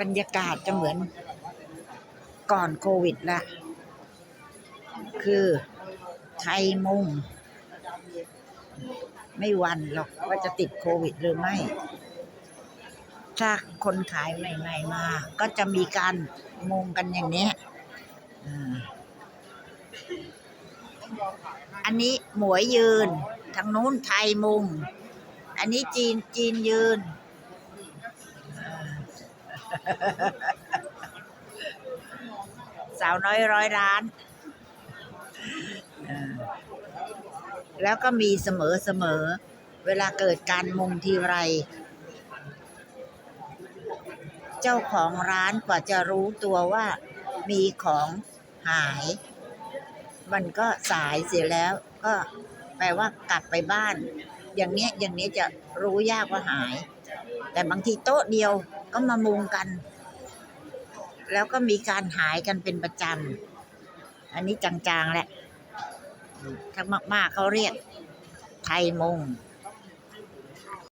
บรรยากาศจะเหมือนก่อนโควิดละ คือไทยมุง ไม่วันหรอกว่าจะติดโควิดหรือไม่ ถ้าคนขายใหม่ๆมา ก็จะมีการมุงกันอย่างนี้อันนี้หมวยยืน ทางนู้นไทยมุง อันนี้จีนจีนยืน สาวน้อยร้อยล้าน แล้วก็มีเสมอเสมอ เวลาเกิดการมุงทีไร เจ้าของร้านกว่าจะรู้ตัวว่ามีของหาย มันก็สายเสียแล้ว ก็แปลว่ากลับไปบ้าน อย่างเนี้ยอย่างเนี้ยจะรู้ยากว่าหาย แต่บางทีโต๊ะเดียว ก็มามุงกัน แล้วก็มีการหายกันเป็นประจำ อันนี้จางๆแหละถ้ามากๆเขาเรียกไทยมง